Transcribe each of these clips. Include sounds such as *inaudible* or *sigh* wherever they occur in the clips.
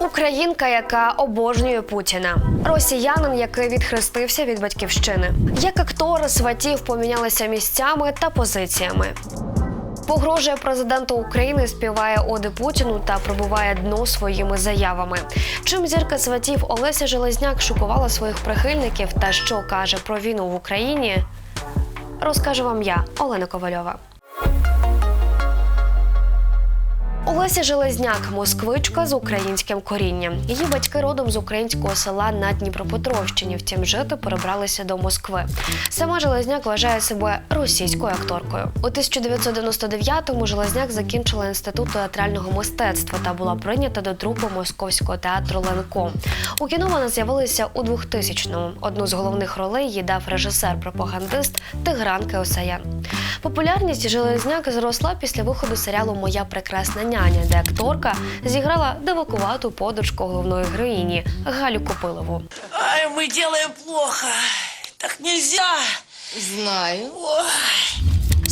Українка, яка обожнює Путіна, росіянин, який відхрестився від батьківщини. Як актори сватів помінялися місцями та позиціями. Погрожує президенту України, співає оди Путіну та пробиває дно своїми заявами. Чим зірка сватів Олеся Железняк шокувала своїх прихильників та що каже про війну в Україні, розкажу вам я, Олена Ковальова. Олеся Железняк, москвичка з українським корінням. Її батьки родом з українського села на Дніпропетровщині. Втім, жити перебралися до Москви. Сама Железняк вважає себе російською акторкою. У 1999-му Железняк закінчила інститут театрального мистецтва та була прийнята до трупи московського театру Ленко. У кіно вона з'явилася у 2000-му. Одну з головних ролей їй дав режисер-пропагандист Тигран Кеосаян. Популярність Железняк зросла після виходу серіалу Моя прекрасна няня, де акторка зіграла дивакувату подружку головної героїні Галю Копилову. Ай, ми делаем плохо. Так нельзя. Знаю.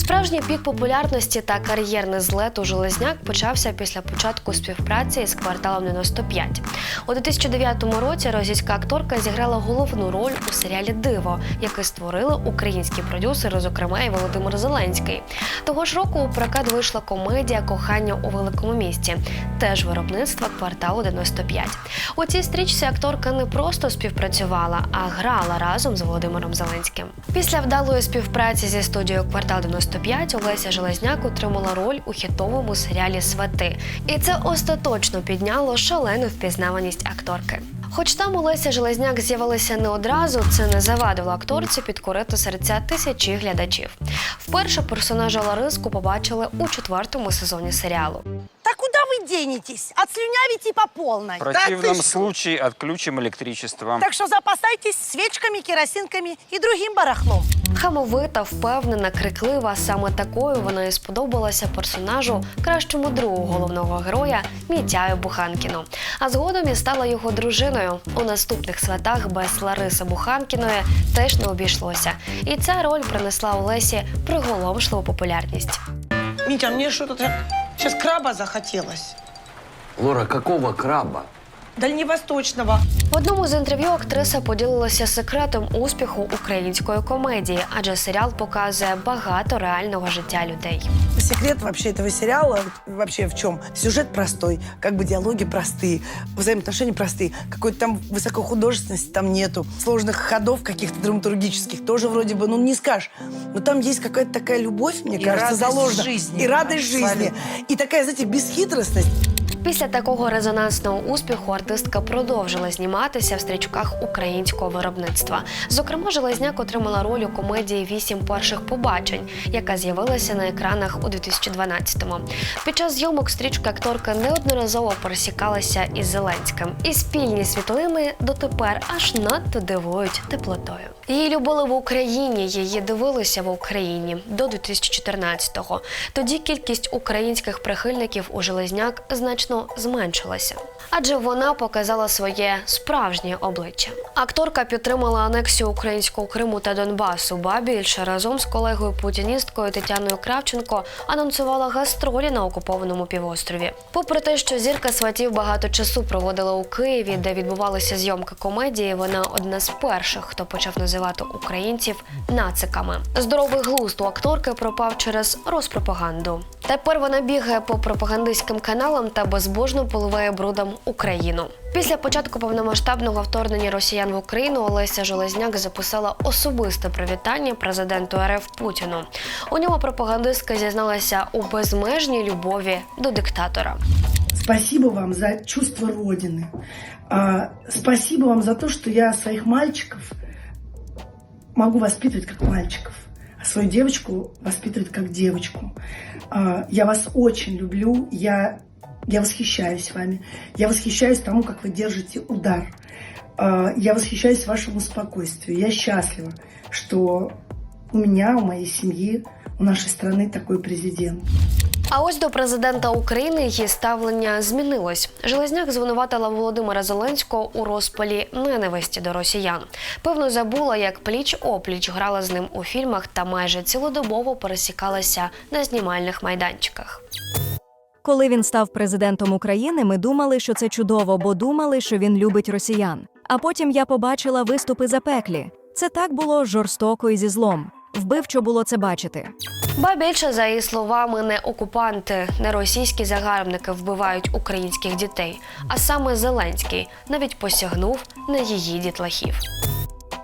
Справжній пік популярності та кар'єрний злет у Железняк почався після початку співпраці з кварталом 95. У 2009 році російська акторка зіграла головну роль у серіалі Диво, який створили українські продюсери, зокрема і Володимир Зеленський. Того ж року у прокат вийшла комедія Кохання у великому місті, теж виробництва кварталу 95. У цій стрічці акторка не просто співпрацювала, а грала разом з Володимиром Зеленським. Після вдалої співпраці зі студією Квартал 95 Олеся Железняк отримала роль у хітовому серіалі Свати, і це остаточно підняло шалену впізнаваність акторки. Хоч там Олеся Железняк з'явилася не одразу, це не завадило акторці підкорити серця тисячі глядачів. Вперше персонажа Лариску побачили у четвертому сезоні серіалу Так куда вы денетесь? Отслюнявите по полной. В противном Так, ты что? случае отключим электричество. Так что запасайтесь свечками, керосинками и другим барахлом. Хамовита, впевнена, криклива. Саме такою вона і сподобалася персонажу кращому другу головного героя Мітяю Буханкіну. А згодом і стала його дружиною. У наступних святах без Лариси Буханкіної теж не обійшлося. І ця роль принесла Олесі приголомшливу популярність. Митя, мне что-то так сейчас краба захотелось. Лора, какого краба? Дальневосточного. В одному з інтерв'ю актриса поділилася секретом успіху української комедії, адже серіал показує багато реального життя людей. Секрет вообще этого сериала вообще в чем? Сюжет простой, как бы диалоги простые, взаимоотношения простые. Какой-то там высокохудожественности там нету. Сложных ходов каких-то драматургических тоже вроде бы, ну не скажешь. Но там есть какая-то такая любовь, мне И кажется, радость заложена. жизни. И радость жизни. Абсолютно. И такая, знаете, бесхитростность. Після такого резонансного успіху артистка продовжила зніматися в стрічках українського виробництва. Зокрема, Железняк отримала роль у комедії Вісім перших побачень, яка з'явилася на екранах у 2012-му. Під час зйомок стрічки акторка неодноразово пересікалася із Зеленським, і спільні світлини дотепер аж надто дивують теплотою. Її любили в Україні, її дивилися в Україні до 2014-го. Тоді кількість українських прихильників у Железняк значно зменшилася. Адже вона показала своє справжнє обличчя. Акторка підтримала анексію українського Криму та Донбасу. Ба більше разом з колегою путіністкою Тетяною Кравченко анонсувала гастролі на окупованому півострові. Попри те, що зірка сватів багато часу проводила у Києві, де відбувалися зйомки комедії, вона одна з перших, хто почав називати українців нациками. Здоровий глузд у акторки пропав через розпропаганду. Тепер вона бігає по пропагандистським каналам та безбожно поливає брудом Україну. Після початку повномасштабного вторгнення росіян в Україну Олеся Железняк записала особисте привітання президенту РФ Путіну. У ньому пропагандистка зізналася у безмежній любові до диктатора. Спасибо вам за чувство Родины. А, спасибо вам за то, что я своих мальчиков могу воспитывать как мальчиков, а свою девочку воспитывать как девочку. А, я вас очень люблю, я, я восхищаюсь вами. Я восхищаюсь тому, как вы держите удар. Я восхищаюсь вашему спокойствию. Я счастлива, что у меня, у моей семьи, у нашей страны такой президент. А ось до президента України її ставлення змінилось. Железняк звинуватила Володимира Зеленського у розпалі ненависті до росіян. Певно, забула, як пліч опліч грала з ним у фільмах та майже цілодобово пересікалася на знімальних майданчиках. Коли він став президентом України, ми думали, що це чудово, бо думали, що він любить росіян. А потім я побачила виступи запеклі. Це так було жорстоко і зі злом. Вбивчо було це бачити. Ба більше, за її словами, не окупанти, не російські загарбники вбивають українських дітей, а саме Зеленський навіть посягнув на її дітлахів.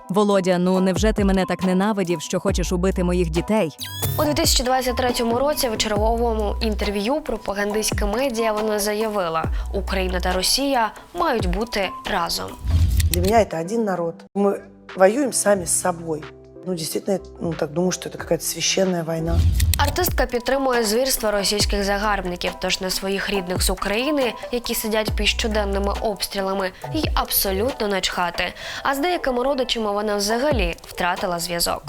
Володя, ну невже ти мене так ненавидів, що хочеш убити моїх дітей? У 2023 році в черговому інтерв'ю пропагандистська медіа вона заявила, Україна та Росія мають бути разом. Для мене це один народ. Ми воюємо самі з собой. Ну, действительно, я, ну, так думаю, что это какая-то священная война. Артистка підтримує звірства російських загарбників, тож на своїх рідних з України, які сидять під щоденними обстрілами, їй абсолютно начхати. А з деякими родичами вона взагалі втратила зв'язок.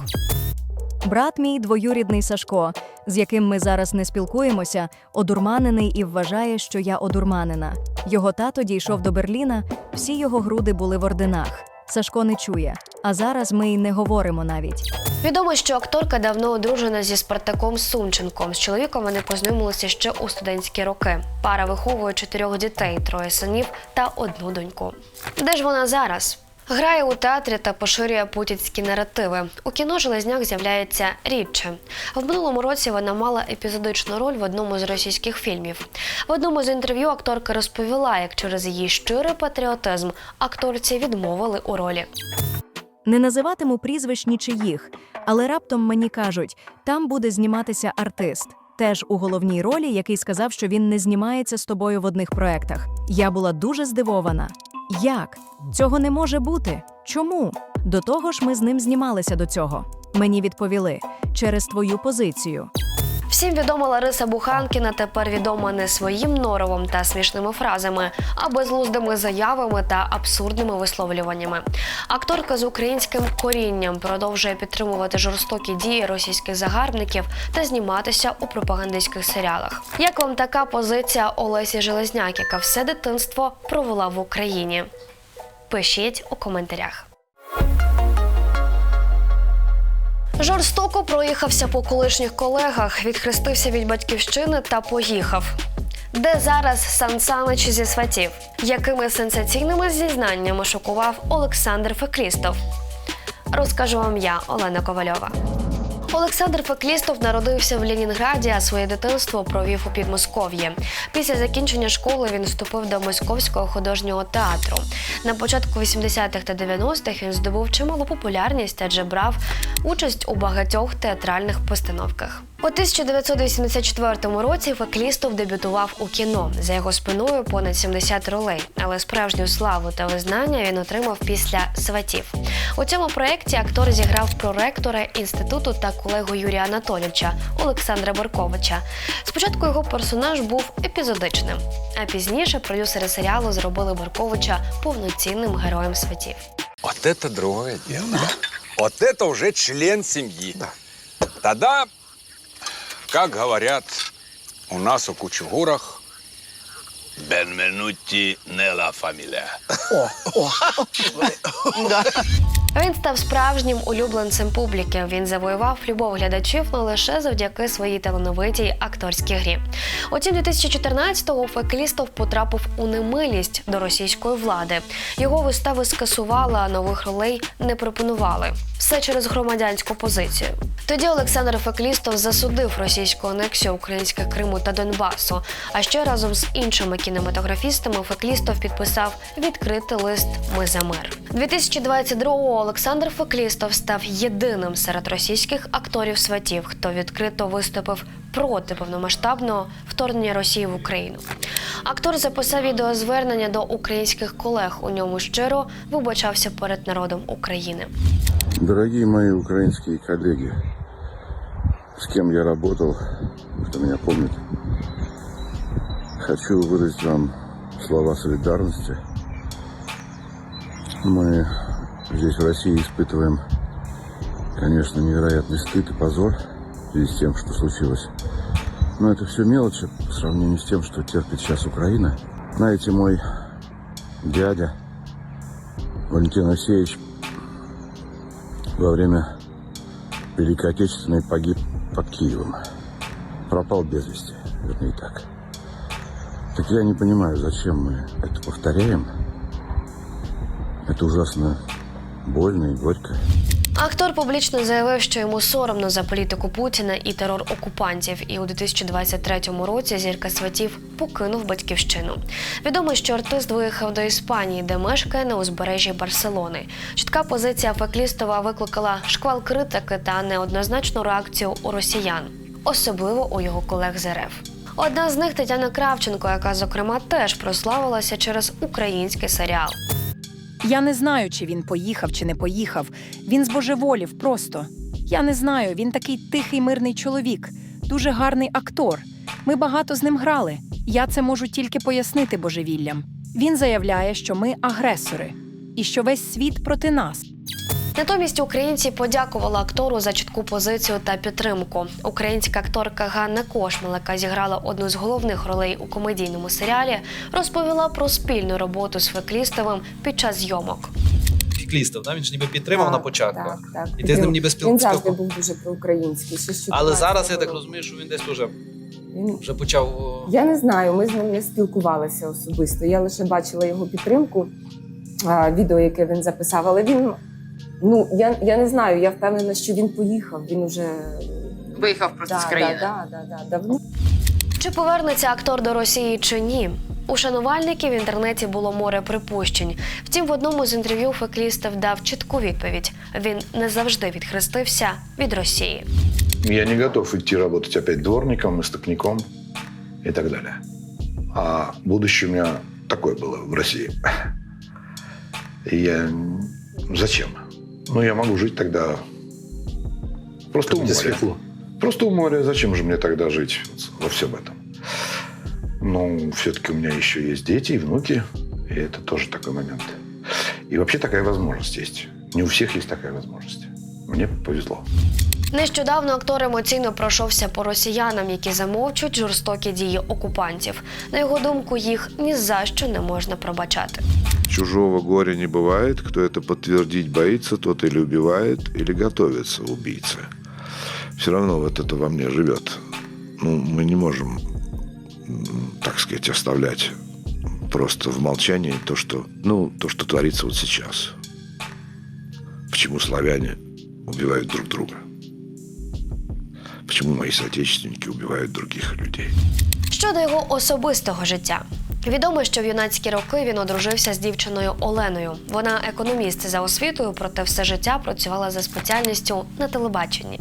Брат мій двоюрідний Сашко, з яким ми зараз не спілкуємося, одурманений і вважає, що я одурманена. Його тато дійшов до Берліна, всі його груди були в орденах. Сашко не чує. А зараз ми й не говоримо навіть. Відомо, що акторка давно одружена зі Спартаком Сунченком. З чоловіком вони познайомилися ще у студентські роки. Пара виховує чотирьох дітей, троє синів та одну доньку. Де ж вона зараз? Грає у театрі та поширює путінські наративи. У кіно Железняк з'являється рідше. В минулому році вона мала епізодичну роль в одному з російських фільмів. В одному з інтерв'ю акторка розповіла, як через її щирий патріотизм акторці відмовили у ролі. Не називатиму прізвищ нічиїх, але раптом мені кажуть, там буде зніматися артист. Теж у головній ролі, який сказав, що він не знімається з тобою в одних проектах. Я була дуже здивована. Як? Цього не може бути. Чому? До того ж, ми з ним знімалися до цього. Мені відповіли через твою позицію. Всім відома Лариса Буханкіна тепер відома не своїм норовом та смішними фразами, а безглуздими заявами та абсурдними висловлюваннями. Акторка з українським корінням продовжує підтримувати жорстокі дії російських загарбників та зніматися у пропагандистських серіалах. Як вам така позиція Олесі Железняк, яка все дитинство провела в Україні? Пишіть у коментарях. Жорстоко проїхався по колишніх колегах, відхрестився від батьківщини та поїхав. Де зараз Сан Санич зі сватів? Якими сенсаційними зізнаннями шокував Олександр Фекрістов? Розкажу вам я, Олена Ковальова. Олександр Феклістов народився в Ленінграді, а своє дитинство провів у Підмосков'ї. Після закінчення школи він вступив до Московського художнього театру. На початку 80-х та 90-х він здобув чималу популярність, адже брав участь у багатьох театральних постановках. У 1984 році Феклістов дебютував у кіно. За його спиною понад 70 ролей, але справжню славу та визнання він отримав після сватів. У цьому проєкті актор зіграв проректора інституту та колегу Юрія Анатолійовича Олександра Борковича. Спочатку його персонаж був епізодичним, а пізніше продюсери серіалу зробили Борковича повноцінним героєм сватів. Вот это другое дело. Вот это уже член семьи. Тогда, как говорят у нас у Кучугурах, Бенвенути не ла фамилия. *laughs* Він став справжнім улюбленцем публіки. Він завоював любов глядачів не лише завдяки своїй талановитій акторській грі. Утім, 2014-го Феклістов потрапив у немилість до російської влади. Його вистави скасували, а нових ролей не пропонували. Все через громадянську позицію. Тоді Олександр Феклістов засудив російську анексію українських Криму та Донбасу. А ще разом з іншими кінематографістами Феклістов підписав відкритий лист Ми за мир. 2022-го Олександр Феклістов став єдиним серед російських акторів сватів, хто відкрито виступив проти повномасштабного вторгнення Росії в Україну. Актор записав відеозвернення до українських колег. У ньому щиро вибачався перед народом України. Дорогие мои украинские коллеги, с кем я работал, кто меня помнит, хочу выразить вам слова солидарности. Мы здесь, в России, испытываем, конечно, невероятный стыд и позор в связи с тем, что случилось. Но это все мелочи по сравнению с тем, что терпит сейчас Украина. Знаете, мой дядя Валентин Алексеевич во время Великой Отечественной погиб под Киевом. Пропал без вести, вернее так. Так я не понимаю, зачем мы это повторяем. Это ужасно больно и горько. Актор публічно заявив, що йому соромно за політику Путіна і терор окупантів. І у 2023 році зірка сватів покинув батьківщину. Відомо, що артист виїхав до Іспанії, де мешкає на узбережжі Барселони. Чітка позиція Феклістова викликала шквал критики та неоднозначну реакцію у росіян, особливо у його колег з РФ. Одна з них Тетяна Кравченко, яка зокрема теж прославилася через український серіал. Я не знаю, чи він поїхав, чи не поїхав. Він збожеволів просто. Я не знаю, він такий тихий мирний чоловік, дуже гарний актор. Ми багато з ним грали. Я це можу тільки пояснити божевіллям. Він заявляє, що ми агресори і що весь світ проти нас. Натомість українці подякували актору за чітку позицію та підтримку. Українська акторка Ганна Кошмал, яка зіграла одну з головних ролей у комедійному серіалі, розповіла про спільну роботу з Феклістовим під час зйомок. Фіклістов, да? він ж ніби підтримав на початку. Так, так. І ти з ним ніби спіл- Він завжди був дуже проукраїнський. Але зараз я так розумію, що він десь уже Він... вже почав. Я не знаю, ми з ним не спілкувалися особисто. Я лише бачила його підтримку, відео, яке він записав. Але він, ну я, я не знаю, я впевнена, що він поїхав. Він уже Виїхав просто да, з країни. Да, да, да, да, давно. Чи повернеться актор до Росії чи ні? У шанувальників в інтернеті було море припущень. Втім, в одному з інтерв'ю Феклістов дав чітку відповідь: він не завжди відхрестився від Росії. Я не готов идти работать опять дворником, истопником и так далее. А будущее у меня такое было в России. И я... Зачем? Ну, я могу жить тогда просто у моря. Просто у моря. Зачем же мне тогда жить во всем этом? Ну, все-таки у меня еще есть дети и внуки. И это тоже такой момент. И вообще такая возможность есть. Не у всех есть такая возможность. Мне повезло. Нещодавно актор емоційно пройшовся по росіянам, які замовчують жорстокі дії окупантів. На його думку, їх ні за що не можна пробачати. Чужого горя не бывает. Кто это подтвердить боится, тот или убивает, или готовится убийца. Все равно вот это во мне живет. Ну, мы не можем, так сказать, оставлять просто в молчании то, что, ну, то, что творится вот сейчас. Почему славяне убивают друг друга? Почему мои соотечественники убивают других людей? Щодо його особистого життя. Відомо, що в юнацькі роки він одружився з дівчиною Оленою. Вона економіст за освітою, проте все життя працювала за спеціальністю на телебаченні.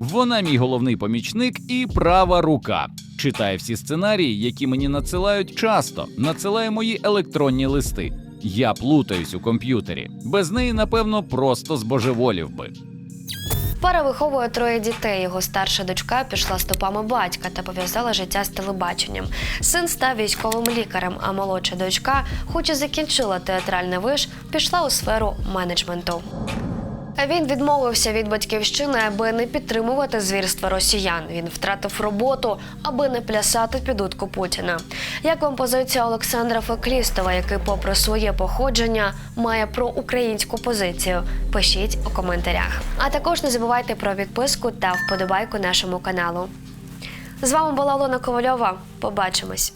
Вона мій головний помічник і права рука. Читає всі сценарії, які мені надсилають часто. Надсилає мої електронні листи. Я плутаюсь у комп'ютері. Без неї, напевно, просто збожеволів би. Пара виховує троє дітей. Його старша дочка пішла стопами батька та пов'язала життя з телебаченням. Син став військовим лікарем, а молодша дочка, хоч і закінчила театральний виш, пішла у сферу менеджменту. Він відмовився від батьківщини, аби не підтримувати звірства росіян. Він втратив роботу, аби не плясати під утку Путіна. Як вам позиція Олександра Феклістова, який, попри своє походження, має проукраїнську позицію? Пишіть у коментарях. А також не забувайте про підписку та вподобайку нашому каналу. З вами була Олена Ковальова. Побачимось.